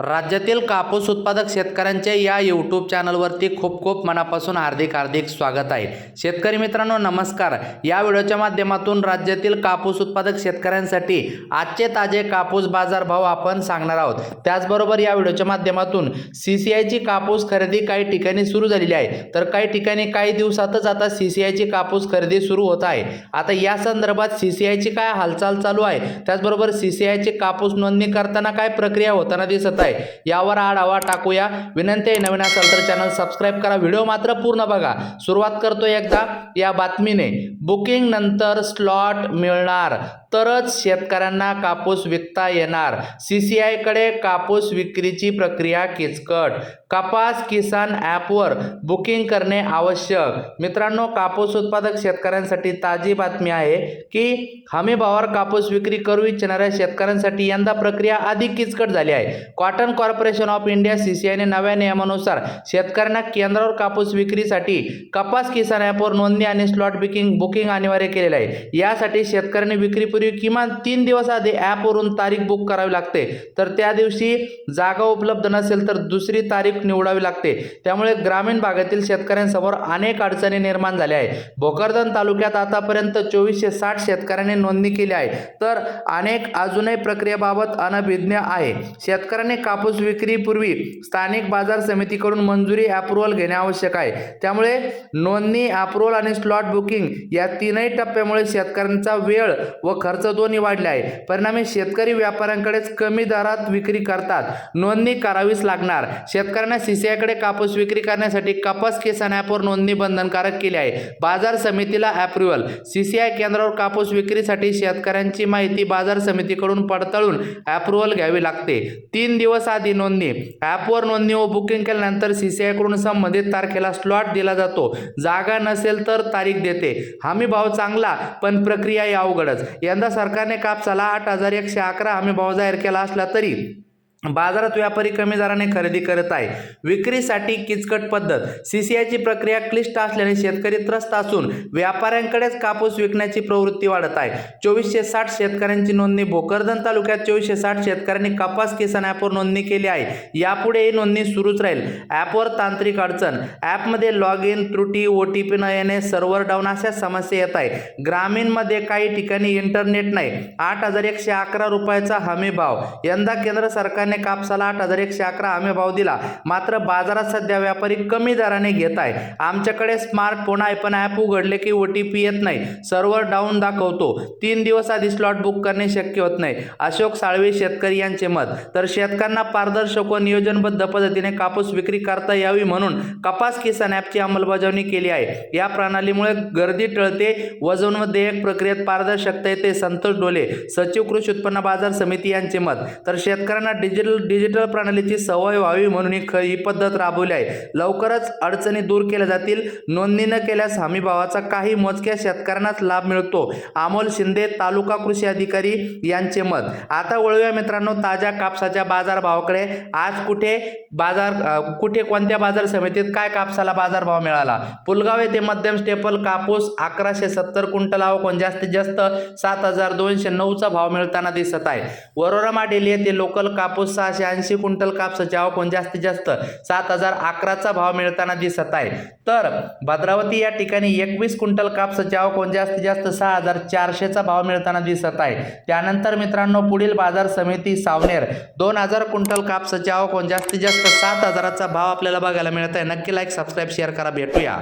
राज्यातील कापूस उत्पादक शेतकऱ्यांच्या या यूट्यूब चॅनलवरती खूप खूप मनापासून हार्दिक हार्दिक स्वागत आहे. शेतकरी मित्रांनो नमस्कार. या व्हिडिओच्या माध्यमातून राज्यातील कापूस उत्पादक शेतकऱ्यांसाठी आजचे ताजे कापूस बाजारभाव आपण सांगणार आहोत. त्याचबरोबर या व्हिडिओच्या माध्यमातून सी सी आयची कापूस खरेदी काही ठिकाणी सुरू झालेली आहे. तर काही ठिकाणी काही दिवसातच आता सी सी आयची कापूस खरेदी सुरू होत आहे. आता या संदर्भात सी सी आयची काय हालचाल चालू आहे? त्याचबरोबर सी सी आयची कापूस नोंदणी करताना काय प्रक्रिया होताना दिसत आहे? यावर आढावा टाकूया. विनंती आहे नवीन असाल तर चॅनल सबस्क्राईब करा. व्हिडिओ मात्र पूर्ण बघा. सुरुवात करतो एकदा या बातमीने. बुकिंग नंतर स्लॉट मिळणार. तरच शेतकऱ्यांना कापूस विकता येणार. सी सी आयकडे कापूस विक्रीची प्रक्रिया किचकट. कपास किसान ॲपवर बुकिंग करणे आवश्यक. मित्रांनो कापूस उत्पादक शेतकऱ्यांसाठी ताजी बातमी आहे की हमीभावावर कापूस विक्री करू इच्छिणाऱ्या शेतकऱ्यांसाठी यंदा प्रक्रिया अधिक किचकट झाली आहे. Cotton corporation of India C C आयने नव्या नियमानुसार शेतकऱ्यांना केंद्रावर कापूस विक्रीसाठी कपास किसान ॲपवर नोंदणी आणि स्लॉट बुकिंग बुकिंग अनिवार्य केलेलं आहे. यासाठी शेतकऱ्यांनी विक्री करण्यापूर्वी किमान तीन दिवस आधी ॲपवरून तारीख बुक करावी लागते. तर त्या दिवशी जागा उपलब्ध नसेल तर दुसरी तारीख निवडावी लागते. त्यामुळे ग्रामीण भागातील शेतकऱ्यांसमोर अनेक अडचणी निर्माण झाल्या आहे भोकरदन तालुक्यात आतापर्यंत चोवीसशे साठ शेतकऱ्यांनी नोंदणी केली आहे. तर अनेक अजूनही प्रक्रियेबाबत अनभिज्ञ आहे. शेतकऱ्यांनी कापूस विक्रीपूर्वी स्थानिक बाजार समितीकडून मंजुरी अप्रुव्हल घेणे आवश्यक आहे. त्यामुळे नोंदणी अप्रुव्हल आणि स्लॉट बुकिंग या तीनही टप्प्यामुळे शेतकऱ्यांचा वेळ व खर्च दोन्ही वाढले आहे. परिणामी शेतकरी व्यापाऱ्यांकडेच कमी दरात विक्री करतात. नोंदणी करावीच लागणार. शेतकऱ्यांना सीसीआयकडे कापूस विक्री करण्यासाठी कपास किसान ॲपवर नोंदणी बंधनकारक केली आहे. बाजार समितीला ॲप्रुव्हल सीसीआय केंद्रावर कापूस विक्रीसाठी शेतकऱ्यांची माहिती बाजार समितीकडून पडताळून ॲप्रुव्हल घ्यावी लागते. तीन दिवस आधी नोंदणी. ॲपवर नोंदणी व बुकिंग केल्यानंतर सीसीआयकडून संबंधित तारखेला स्लॉट दिला जातो. जागा नसेल तर तारीख देते. हमी भाव चांगला पण प्रक्रिया या अवघडच. यंदा सरकारने कापसाला आठ हजार एकशे अकरा हमी भाव जाहीर केला असला तरी बाजारात व्यापारी कमी दराने खरेदी करत आहे. विक्रीसाठी किचकट पद्धत. सीसीआयची प्रक्रिया क्लिष्ट असल्याने शेतकरी त्रस्त असून व्यापाऱ्यांकडेच कापूस विकण्याची प्रवृत्ती वाढत आहे. चोवीसशे साठ शेतकऱ्यांची नोंदणी भोकरदन तालुक्यात चोवीसशे साठ शेतकऱ्यांनी कपास किसान ॲपवर नोंदणी केली आहे. यापुढे ही नोंदणी सुरूच राहील. ॲपवर तांत्रिक अडचण. ॲपमध्ये लॉग इन त्रुटी ओ टी पी न येणे सर्व्हर डाऊन अशा समस्या येत आहे ग्रामीणमध्ये काही ठिकाणी इंटरनेट नाही. आठ हजार एकशे अकरा रुपयाचा हमी भाव. यंदा केंद्र सरकारने कापसाला आठ हजार एकशे अकरा हमी भाव दिला. मात्र बाजारात सध्या व्यापारी कमी दराने घेत आहे. आमच्याकडे स्मार्टफोन आहे पण ॲप उघडले की ओ टी पी येत नाही. सर्व्हर डाऊन दाखवतो. तीन दिवस आधी स्लॉट बुक करणे शक्य होत नाही. अशोक साळवे शेतकरी यांचे मत. तर शेतकऱ्यांना पारदर्शक व नियोजनबद्ध पद्धतीने कापूस विक्री करता यावी म्हणून कपास किसान ॲपची अंमलबजावणी केली आहे. या प्रणालीमुळे गर्दी टळते वजन व देयक प्रक्रियेत पारदर्शकता येते संतोष डोले सचिव कृषी उत्पन्न बाजार समिती यांचे मत. तर शेतकऱ्यांना डिजिटल डिजिटल डिजिटल प्रणालीची सवय व्हावी म्हणून ही ख ही पद्धत राबवली आहे. लवकरच अडचणी दूर केल्या जातील. नोंदणी न केल्यास हमीभावाचा काही मोजक्या शेतकऱ्यांनाच लाभ मिळतो. अमोल शिंदे तालुका कृषी अधिकारी यांचे मत. आता वळूया मित्रांनो ताज्या कापसाच्या बाजारभावाकडे. आज कुठे बाजार कुठे कोणत्या बाजार समितीत काय कापसाला बाजारभाव मिळाला? पुलगाव येथे मध्यम स्टेपल कापूस अकराशे सत्तर क्विंटल आवकून जास्तीत जास्त सात हजार दोनशे नऊचा भाव मिळताना दिसत आहे. वरोरा डेली येथे लोकल कापूस सहाशे ऐंशी क्विंटल कापसाची आवकून जास्तीत जास्त सात हजार अकराचा भाव मिळताना दिसत आहे. तर भद्रावती या ठिकाणी एकवीस क्विंटल कापसाची आवकून जास्तीत जास्त सहा हजार चारशेचा भाव मिळताना दिसत आहे. त्यानंतर मित्रांनो पुढील बाजार समिती सावनेर दोन हजार क्विंटल कापसाची आवकून जास्तीत जास्त सात हजाराचा भाव आपल्याला बघायला मिळत आहे. नक्की लाईक सबस्क्राईब शेअर करा. भेटूया.